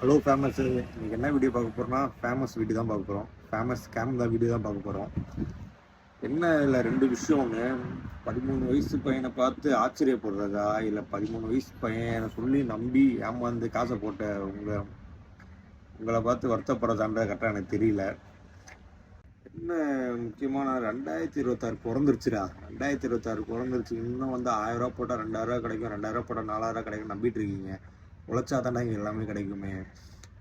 Hello famous இன்றைக்கி என்ன video பார்க்க போகிறோம்னா ஃபேமஸ் வீடியோ தான் பார்க்க போகிறோம் ஃபேமஸ் ஸ்கேம் தான் வீடியோ தான் பார்க்க போகிறோம் என்ன இல்லை ரெண்டு விஷயம் ஒன்று பதிமூணு வயசு பையனை பார்த்து ஆச்சரியப்படுறதா? இல்லை பதிமூணு வயசு பையனை சொல்லி நம்பி ஏமாந்து காசை போட்ட உங்களை உங்களை பார்த்து வருத்தப்படுறதான்ற கரெக்டாக எனக்கு தெரியல. என்ன முக்கியமான ரெண்டாயிரத்தி இருபத்தாறு பிறந்துருச்சுடா. ரெண்டாயிரத்தி இருபத்தாறு பிறந்துருச்சு. இன்னும் வந்து ஆயிரம் ரூபா போட்டால் ரெண்டாயிரரூவா கிடைக்கும். ரெண்டாயிரரூவா போட்டால் நாலாயிரம் ரூபா கிடைக்கும் நம்பிட்டு இருக்கீங்க. உழைச்சா தானே இங்கே எல்லாமே கிடைக்குமே.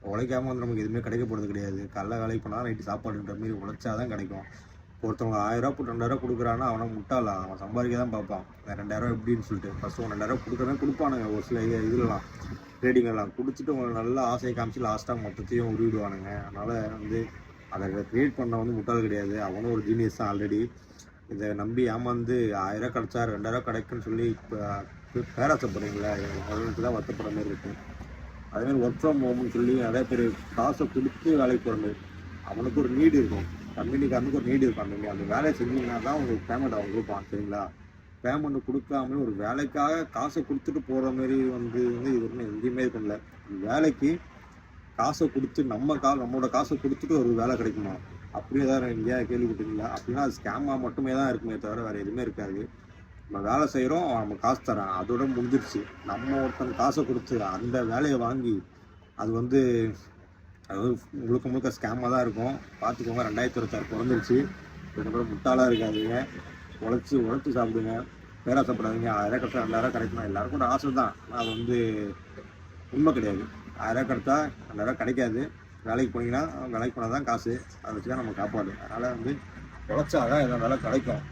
உழைக்காம வந்து நமக்கு எதுவுமே கிடைக்க போகிறது கிடையாது. காலைல வேலைக்கு போனால் நைட்டு சாப்பாடுன்ற மாதிரி உழைச்சா தான் கிடைக்கும். ஒருத்தவங்க ஆயிரம் போட்டு ரெண்டாயிரம் கொடுக்குறான்னா அவனை முட்டாளா? அவன் சம்பாதிக்க தான் பார்ப்பான் ரெண்டாயிரம் எப்படின்னு சொல்லிட்டு ஃபஸ்ட்டு ஒன் ரெண்டாயிரம் கொடுக்குறவன் கொடுப்பானுங்க. ஒரு சில இது- இதுலலாம் ட்ரேடிங்கெல்லாம் குடிச்சிட்டு கொடுத்துட்டு உங்களை நல்லா ஆசையை காமிச்சு லாஸ்ட்டாக மொத்தத்தையும் உருவிடுவானுங்க. அதனால் வந்து அதை க்ரியேட் பண்ண வந்து முட்டாள் கிடையாது. அவனும் ஒரு ஜீனியஸ் தான் ஆல்ரெடி இதை நம்பி ஏமாந்து ஆயிரம் கிடைச்சா ரெண்டாயிரம் கிடைக்குன்னு சொல்லி இப்போ பேராசப்படுறீங்களா அவங்களுக்கு தான் வருத்தப்படுற மாதிரி இருக்கும் அதேமாதிரி ஒர்க் ஃப்ரம் ஹோம்னு சொல்லி நிறைய பேர் காசை கொடுத்து வேலைக்கு போகிற மாதிரி. அவனுக்கு ஒரு நீடு இருக்கும். கம்பெனிக்காரனுக்கு ஒரு நீடு இருக்கும். அந்த அந்த வேலையை செஞ்சீங்கன்னா தான் உங்களுக்கு பேமெண்ட் அவங்க கொடுப்பான் சரிங்களா? பேமெண்ட் கொடுக்காம ஒரு வேலைக்காக காசை கொடுத்துட்டு போகிற மாதிரி வந்து வந்து இது ஒன்றும் எங்கேயுமே இது பண்ணல வேலைக்கு காசை கொடுத்து நம்ம கா நம்மளோட காசை கொடுத்துட்டு ஒரு வேலை கிடைக்குமா? அப்படியே தான் எங்கேயா கேள்விப்பட்டீங்களா அப்படின்னா அது ஸ்கேமாக மட்டுமே தான் இருக்குமே தவிர வேறு எதுவுமே இருக்காது. நம்ம வேலை செய்கிறோம் நம்ம காசு தரான் அதோட முடிஞ்சிருச்சு. நம்ம ஒருத்தன் காசை கொடுத்து அந்த வேலையை வாங்கி அது வந்து அது வந்து முழுக்க முழுக்க ஸ்கேமாக தான் இருக்கும். பார்த்துக்கோங்க ரெண்டாயிரத்தி இருபத்தாறு பிறந்துருச்சு. இதுக்கப்புறம் முட்டாளாக இருக்காதுங்க. உழைச்சி உழைச்சி சாப்பிடுங்க. பேராசப்படாதீங்க. ஆயிரம் கிடைச்சா ரெண்டாயிரம் கிடைக்கணும் எல்லாருக்கும் ஒரு ஆசை தான். ஆனால் அது வந்து உண்மை கிடையாது. ஆயிரம் கிடைச்சா ரெண்டாயிரம் கிடைக்காது. வேலைக்கு போனீங்கன்னா வேலைக்கு போனால் தான் காசு. அதை வச்சு தான் நம்ம காப்பாடு. அதனால் வந்து உழைச்சா தான் எதாவது வேலை கிடைக்கும்.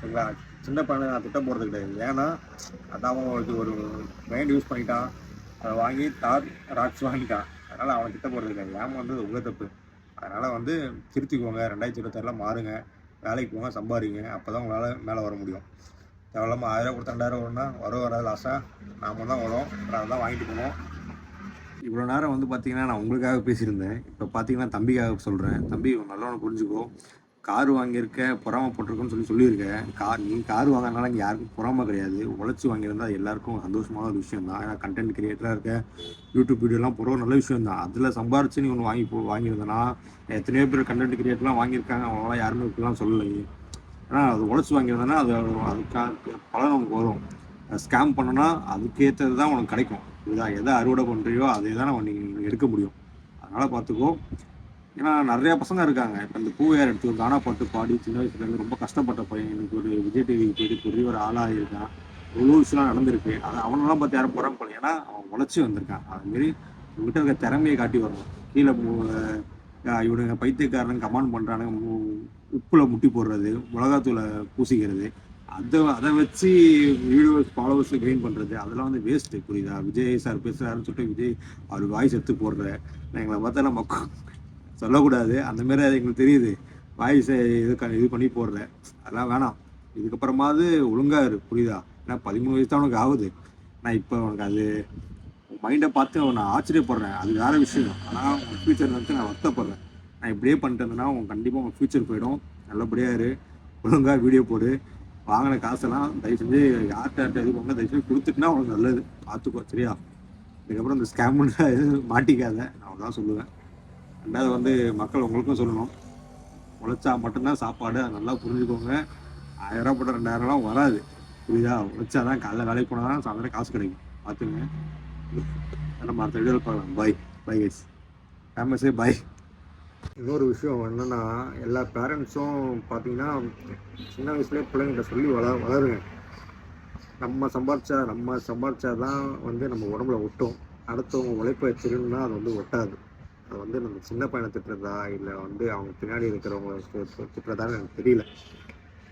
சரிங்களா? சின்ன பையனை நான் திட்டம் போடுறது கிடையாது. ஏன்னா அதான் அவன் ஒரு மைண்ட் யூஸ் பண்ணிட்டான். அதை வாங்கி தார் ராக்ஸ் வாங்கிட்டான். அதனால் அவனை திட்டம் போடுறது கிடையாது. வந்து உங்கள் தப்பு? அதனால் வந்து திருத்திக்கோங்க. ரெண்டாயிரத்தி இருபத்தாறில் மாறுங்க. வேலைக்கு போங்க சம்பாதிங்க. அப்போ தான் உங்களால் மேலே வர முடியும். தேவையில்லாமல் ஆயிரம் கொடுத்து ரெண்டாயிரம் வரும்னா வர வராது லாஸ்ட்டாக நாம தான் வரும். அதை தான் வாங்கிட்டு போனோம் இவ்வளோ நேரம் வந்து பார்த்தீங்கன்னா நான் உங்களுக்காக பேசியிருந்தேன். இப்போ பார்த்தீங்கன்னா தம்பிக்காக சொல்கிறேன் தம்பி நல்லவனை புரிஞ்சுக்கோ. கார் வாங்கியிருக்க பொறாம போட்டிருக்கோன்னு சொல்லி சொல்லியிருக்கேன் கார் நீ கார் வாங்கினால இங்கே யாருக்கும் பொறாம கிடையாது. உழைச்சி வாங்கியிருந்தா எல்லாருக்கும் சந்தோஷமான ஒரு விஷயம் தான். ஏன்னா கண்டென்ட் கிரியேட்டராக இருக்க யூடியூப் வீடியோலாம் போகிற நல்ல விஷயம் தான். அதில் சம்பாரிச்சு நீ ஒன்று வாங்கி போ வாங்கியிருந்தேன்னா எத்தனையோ பேர் கண்டென்ட் கிரியேட்டர்லாம் வாங்கியிருக்காங்க. அவங்களாம் யாருமே இப்படிலாம் சொல்லலை. ஏன்னா அது உழைச்சி வாங்கியிருந்தேன்னா அது அதுக்காக பலன் நமக்கு வரும். ஸ்கேம் பண்ணனா அதுக்கேற்றது தான் உனக்கு கிடைக்கும். இதுதான் எதை அறுவடை பண்ணுறியோ அதே தான் நீ எடுக்க முடியும். அதனால் பார்த்துக்கோ ஏன்னா நிறையா பசங்க இருக்காங்க. இப்போ இந்த பூவையார் எடுத்து கானா பாட்டு பாடி சின்ன வயசுலேருந்து ரொம்ப கஷ்டப்பட்ட பையன். எனக்கு ஒரு விஜய் டிவிக்கு போயிட்டு பெரிய ஒரு ஆளாக இருக்கான். எவ்வளோ விஷயம்லாம் நடந்திருக்கு. அது அவனெல்லாம் பார்த்து யாரும் புறம் போல ஏன்னா அவன் உழைச்சி வந்திருக்கான். அதுமாரி உங்ககிட்ட இருக்க திறமையை காட்டி வரணும் கீழே இவனுங்க பைத்தியக்காரன் கமாண்ட் பண்ணுறானுங்க உப்புல முட்டி போடுறது மிளகாத்தூளை பூசிக்கிறது. அதை அதை வச்சு வீடியோஸ் ஃபாலோவர்ஸ் கெயின் பண்ணுறது அதெல்லாம் வந்து வேஸ்ட்டு புரியுதா? விஜய் சார் பேசுகிறாருன்னு சொல்லிட்டு விஜய் அவர் வாய்ஸ் எடுத்து போடுற. எங்களை பார்த்தா நம்ம சொல்லக்கூடாது. அந்த மாதிரி அது எங்களுக்கு தெரியுது. வாய்ஸை இது க- இது பண்ணி போடுறேன் அதெல்லாம் வேணாம். இதுக்கப்புறமாவது ஒழுங்காக இரு புரியுதா? ஏன்னா பதிமூணு வயசு தான் உனக்கு ஆகுது. நான் இப்போ உனக்கு அது மைண்டை பார்த்து நான் ஆச்சரியப்படுறேன். அது வேற விஷயம். ஆனால் உன் ஃப்யூச்சர் வந்து நான் வருத்தப்படுறேன். நான் இப்படியே பண்ணிட்டு இருந்தேன்னா உன் கண்டிப்பாக உங்கள் ஃப்யூச்சர் போயிடும். நல்லபடியாக இரு. ஒழுங்காக வீடியோ போடு. வாங்கின காசெல்லாம் தயவு செஞ்சு யார்கிட்ட யார்கிட்ட இது பண்ண தயவு செஞ்சு கொடுத்துட்டுனா உனக்கு நல்லது. பார்த்துக்கோ சரியா? இதுக்கப்புறம் இந்த ஸ்கேம்னு மாட்டிக்காத. நான் தான் சொல்லுவேன். ரெண்டாவது வந்து மக்கள் உங்களுக்கும் சொல்லணும். உழைச்சா மட்டும்தான் சாப்பாடு அதை நல்லா புரிஞ்சுக்கோங்க. ஆயிரம் போட்ட ரெண்டாயிரம்லாம் வராது. புரியுதா? உழைச்சா தான் காலைல வேலைக்கு போனால் தான் சாயந்தரம் காசு கிடைக்கும். பார்த்துங்க நம்ம அடுத்த வீடியோவில் பார்க்கலாம். பாய் பை கைஸ் ஃபேமஸே பாய் இன்னொரு விஷயம் என்னென்னா எல்லா பேரண்ட்ஸும் பார்த்தீங்கன்னா சின்ன வயசுலேயே பிள்ளைங்கிட்ட சொல்லி வள வளருங்க. நம்ம சம்பாரிச்சா நம்ம சம்பாரிச்சா தான் வந்து நம்ம உடம்புல ஒட்டும். அடுத்தவங்க உழைப்பை வச்சிருந்தா அது வந்து ஒட்டாது. வந்து நம்ம சின்ன பையனை திட்டுறதா இல்லை வந்து அவங்க பின்னாடி இருக்கிறவங்க திட்டுறதான்னு எனக்கு தெரியல.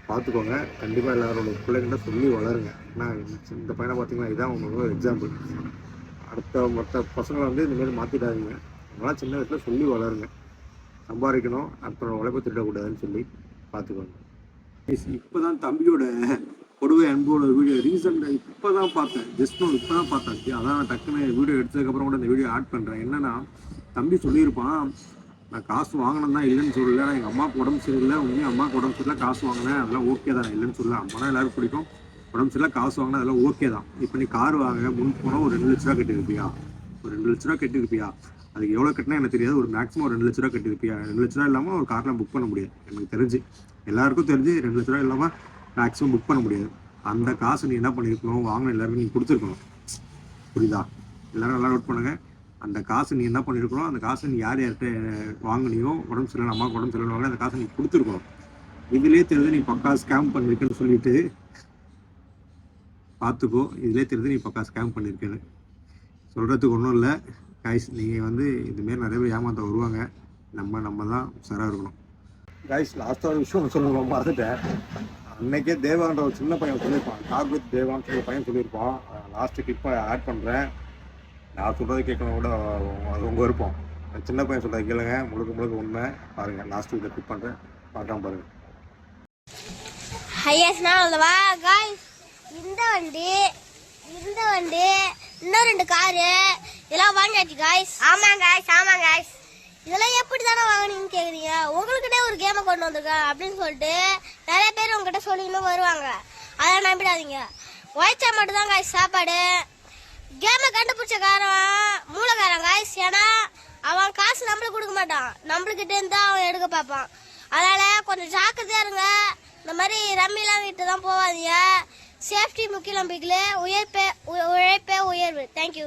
பார்த்துக்கோங்க கண்டிப்பாக எல்லாரோட பிள்ளைங்கள்ட்ட சொல்லி வளருங்க. ஏன்னா இந்த- இந்த பையனை பார்த்தீங்கன்னா இதான் உங்களுக்கு ஒரு எக்ஸாம்பிள் அடுத்த மற்ற பசங்களை வந்து இந்தமாரி மாற்றிடாதீங்க அவங்களாம் சின்ன வயசில் சொல்லி வளருங்க. சம்பாதிக்கணும். அடுத்த உழைப்பை திருடக்கூடாதுன்னு சொல்லி பார்த்துக்கோங்க இப்போ தான் தம்பியோட கொடுவை அன்போட வீடியோ ரீசெண்டாக இப்போ தான் பார்த்தேன். ஜஸ்ட் இப்போ தான் பார்த்தேன். அதான் டக்குன்னு வீடியோ எடுத்ததுக்கப்புறம் கூட இந்த வீடியோ ஆட் பண்ணுறேன் என்னன்னா தம்பி சொல்லியிருப்பான் நான் காசு வாங்கினது தான் இல்லைன்னு சொல்லல நான் எங்கள் அம்மாவுக்கு உடம்பு சரியில்லை உண்மையும் அம்மாவுக்கு உடம்பு சரியில்லை காசு வாங்கினேன் அதெல்லாம் ஓகே தான் இல்லைன்னு சொல்லல. அம்மானா எல்லாரும் பிடிக்கும். உடம்பு சரியில்லை காசு வாங்கினா அதெல்லாம் ஓகே தான். இப்போ நீ கார் வாங்க முன் போனால் ஒரு ரெண்டு லட்ச ரூபா கட்டியிருப்பியா? ஒரு ரெண்டு லட்ச ரூபா கட்டியிருப்பியா? அதுக்கு எவ்வளோ கட்டினா எனக்கு தெரியாது ஒரு மேக்ஸிமம் ஒரு ரெண்டு லட்ச ரூபா கட்டியிருப்பியா? ரெண்டு லட்ச ரூபா இல்லாமல் ஒரு கார்லாம் புக் பண்ண முடியாது எனக்கு தெரிஞ்சு. எல்லாருக்கும் தெரிஞ்சு ரெண்டு லட்ச ரூபா இல்லாமல் மேக்ஸிமம் புக் பண்ண முடியாது. அந்த காசு நீ என்ன பண்ணியிருக்கணும் வாங்கின எல்லாருக்கும் நீ கொடுத்துருக்கணும். புரியுதா? எல்லாரும் நல்லா நோட் பண்ணுங்கள் அந்த காசு நீ என்ன பண்ணியிருக்கணும் அந்த காசை நீ யார் யார்கிட்ட வாங்கினியோ உடம்பு சரியில்லை அம்மாவுக்கு உடம்பு சரியில்லை அந்த காசை நீ கொடுத்துருக்கணும். இதுலேயே தெரிஞ்சு நீ பக்கா ஸ்கேம் பண்ணியிருக்கேன்னு சொல்லிட்டு பார்த்துக்கோ. இதுலேயே தெரிஞ்சு நீ பக்கா ஸ்கேம் பண்ணியிருக்கேன்னு சொல்கிறதுக்கு ஒன்றும் இல்லை. காய்ஸ் நீங்கள் வந்து இதுமாரி நிறைய பேர் ஏமாத்த வருவாங்க. நம்ம நம்ம தான் சராக இருக்கணும். காய்ஸ் லாஸ்ட்டாக ஒரு விஷயம் சொல்லணும் மறந்துட்டேன் அன்னைக்கே தேவான்ற ஒரு சின்ன பையன் சொல்லியிருப்பான். டாக் வித் தேவான்னு சொல்லி பையன் சொல்லியிருப்பான். லாஸ்ட்டு கிளிப்பை ஆட் பண்ணுறேன் நான் சொல்கிறத கேட்கணும் கூட அது உங்கள் விருப்பம். சின்ன பையன் சொல்கிறத கேளுங்க. முழுக்க முழுக்க உண்மை. பாருங்கள் லாஸ்ட்டு இதை கிளிக் பண்ணுறேன் பார்க்காம பாருங்கள் அல்லவா காய்ஸ் இந்த வண்டி இந்த வண்டி இன்னும் ரெண்டு காரு இதெல்லாம் வாங்கியாச்சு காய்ஸ் ஆமாங்க காய்ஸ் ஆமாங்க காய்ஸ் இதெல்லாம் எப்படி தானே வாங்கினீங்கன்னு கேக்குறீங்க? உங்களுக்கிட்டே ஒரு கேமை கொண்டு வந்திருக்கேன் அப்படின்னு சொல்லிட்டு நிறைய பேர் உங்ககிட்ட சொல்லிக்கணும் வருவாங்க. அதை நம்பிடாதீங்க. உழைச்சா மட்டும் தான் காய்ஸ் சாப்பாடு. கேமை கண்டுபிடிச்ச காரன் மூலகாரன் காய்ஸ் ஏன்னா அவன் காசு நம்மளுக்கு கொடுக்க மாட்டான். நம்மளுக்கிட்ட இருந்து அவன் எடுக்க பார்ப்பான். அதனால கொஞ்சம் ஜாக்கிரதையா இருங்க. இந்த மாதிரி ரம்மிலாம் வீட்டு தான் போவாதீங்க சேஃப்டி முக்கியம் நம்பிக்கையில் உயர்ப்பே உ- உழைப்பே உயர்வு. தேங்க்யூ